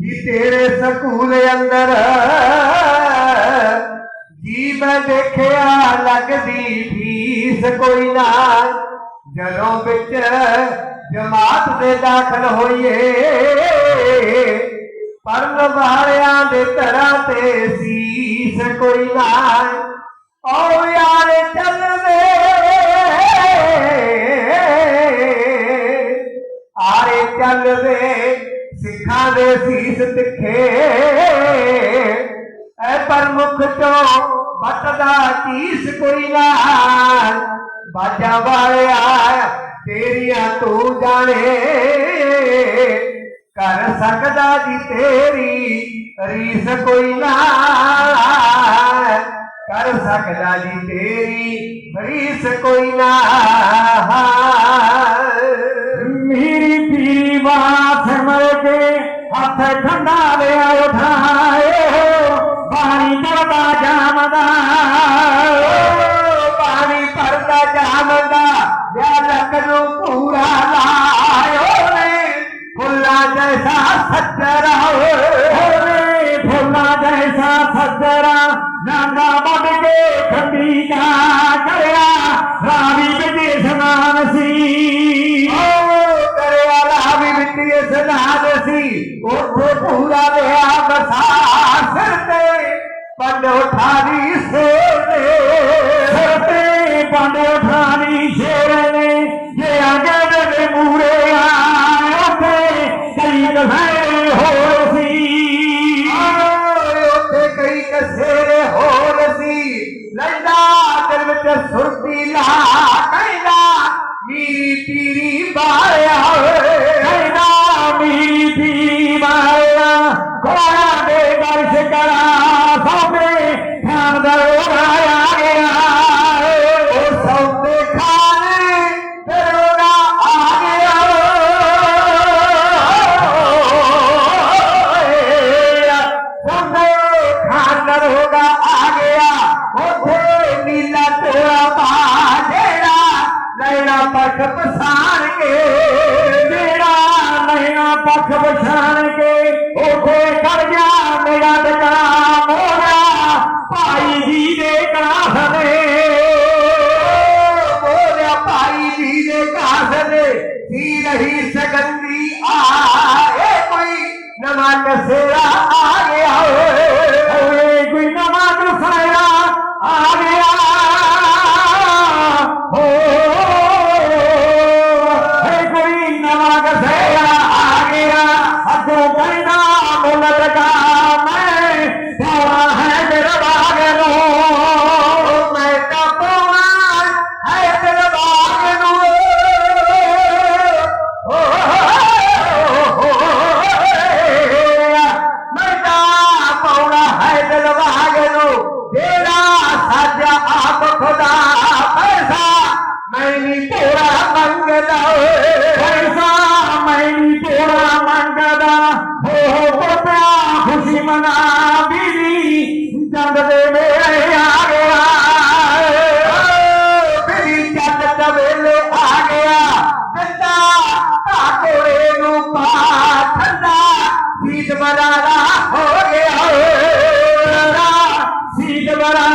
ਜੀ ਤੇਰੇ ਸਕੂਲ ਅੰਦਰ ਜੀ ਮੈਂ ਦੇਖਿਆ ਲੱਗਦੀ ਫੀਸ ਕੋਈ ਨਾ। ਜਦੋਂ ਵਿੱਚ ਜਮਾਤ ਦੇ ਦਾਖਲ ਹੋਈਏ ਪਰਨ ਵਾਲਿਆਂ ਦੇ ਤਰ੍ਹਾਂ ਤੇ ਸੀਸ ਕੋਈ ਨਾ। ਓ ਆਰੇ ਸਿੱਖਾਂ ਦੇ ਸੀਸ ਤਿੱਖੇ। ਐ ਪ੍ਰਮੁਖ ਚੋਂ ਬਟਦਾ ਚੀਸ ਕੋਈ ਨਾ। ਬਾਜਾ ਵਾਲਿਆ, ਤੇਰੀਆਂ ਤੂੰ ਜਾਣੇ। ਕਰ ਸਕਦਾ ਜੀ ਤੇਰੀ ਰੀਸ ਕੋਈ ਨਾ। ਕਰ ਸਕਦਾ ਜੀ ਤੇਰੀ ਰੀਸ ਕੋਈ ਨਾ। बात मर के हथ खंडाले उठाए पानी भरता जामदा। पानी भरता जामदा या लखनऊ पूरा लायो ने। फुल्ला जैसा सजरा हो जैसा सजरा नाना बन के खंडी का पूरा गया बसा सिर पे पंडो थारी सोने। सिर पे पंडो का आ गया। उठे नीला तेरा बाजेड़ा नैना पख पछाण के बेड़ा नया पक्ष पछाण के उठे कर गया मेरा बेटा मोरा भाई जी दे कास ने मोरा भाई जी दे कास ने थी रही सगंदी आए, कोई नमक सेरा आ गया हो। तेरा सजा आप खुदा, पैसा मैंने पूरा मंगदा। पैसा मंगदा। हो खुशी मना बीवी चंद दे मेरे आ। गया बीवी चंद दवेले आ। गया ज़िंदा ताकोरे ठंडा शीत मना এবার